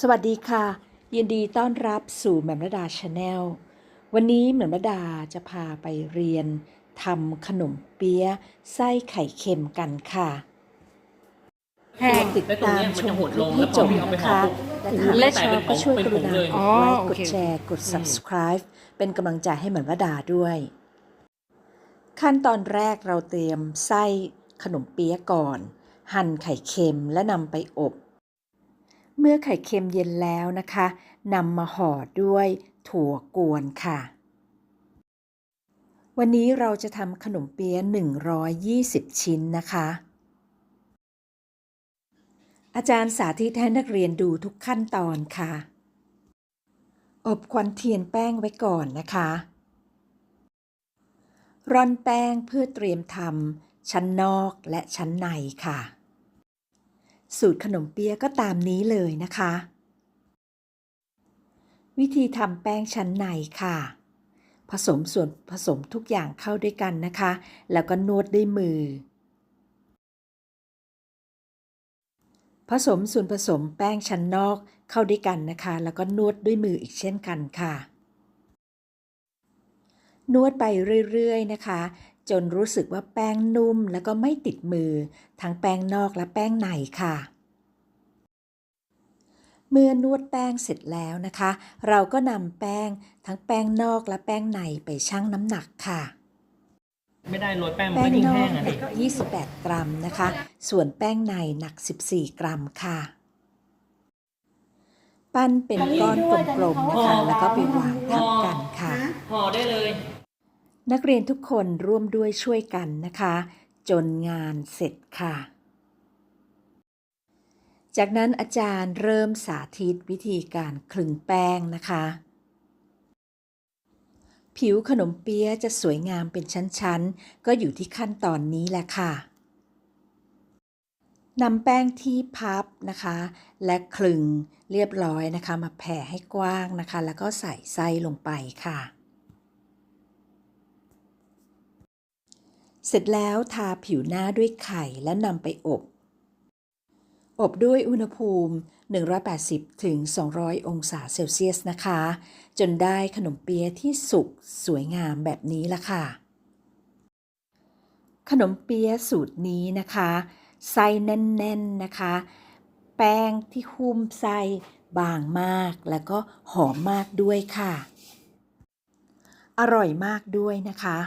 สวัสดีค่ะ ยินดีต้อนรับสู่แหม่มระดาชาแนลวันนี้แหม่มระดาจะพาไปเรียนทำขนมเปี๊ยะไส้ไข่เค็มกันค่ะแห้งติดตามชมคลิปให้จบนะคะและถ้าและชอบก็ช่วยกรุณากดอ๋อไลค์โอกดเคแชร์กด subscribe เป็นกำลังใจให้เหมือนระดาด้วย ขั้นตอนแรกเราเตรียมไส้ขนมเปี๊ยะก่อน หั่นไข่เค็มและนำไปอบ เมื่อไข่เค็มเย็นแล้วนะคะนำมาห่อด้วยถั่วกวนค่ะ วันนี้เราจะทำขนมเปี๊ยะ120 ชิ้นนะคะ อาจารย์สาธิตให้นักเรียนดูทุกขั้นตอนค่ะ อบควันเทียนแป้งไว้ก่อนนะคะ ร่อนแป้งเพื่อเตรียมทำชั้นนอกและชั้นในค่ะ สูตรขนมเปี๊ยะก็ตามนี้เลยนะคะ วิธีทำแป้งชั้นในค่ะ ผสมส่วนผสมทุกอย่างเข้าด้วยกันนะคะ แล้วก็นวดด้วยมือ ผสมส่วนผสมแป้งชั้นนอกเข้าด้วยกันนะคะ แล้วก็นวดด้วยมืออีกเช่นกันค่ะนวดไปเรื่อย ๆ นะคะ จนรู้สึกว่าแป้งนุ่มแล้วก็ไม่ติดมือ ทั้งแป้งนอกและแป้งในค่ะ เมื่อนวดแป้งเสร็จแล้วนะคะ เราก็นำแป้งทั้งแป้งนอกและแป้งในไปชั่งน้ำหนักค่ะ ไม่ได้โรยแป้งมันแป้ก็งยิ่งนอแห้กงอะหนัดิก28 กรัมนะคะ ส่วนแป้งในหนัก 14 กรัมค่ะ ปั้นเป็นก้อนกลมๆนะคะ แล้วก็ไปวางทับกันค่ะ ห่อได้เลย นักเรียนทุกคนร่วมด้วยช่วยกันนะคะ จนงานเสร็จค่ะ จากนั้นอาจารย์เริ่มสาธิตวิธีการคลึงแป้งนะคะ ผิวขนมเปี๊ยะจะสวยงามเป็นชั้นๆ ก็อยู่ที่ขั้นตอนนี้แหละค่ะนำแป้งที่พับนะคะ และคลึงเรียบร้อยนะคะ มาแผ่ให้กว้างนะคะ แล้วก็ใส่ไส้ลงไปค่ะ เสร็จแล้วทาผิวหน้าด้วยไข่และนำไปอบ อบด้วยอุณหภูมิ 180 ถึง 200 องศาเซลเซียสนะคะ จนได้ขนมเปี๊ยะที่สุกสวยงามแบบนี้ละค่ะ ขนมเปี๊ยะสูตรนี้นะคะไส้แน่นๆนะคะ แป้งที่หุ้มไส้บางมากแล้วก็หอมมากด้วยค่ะ อร่อยมากด้วยนะคะ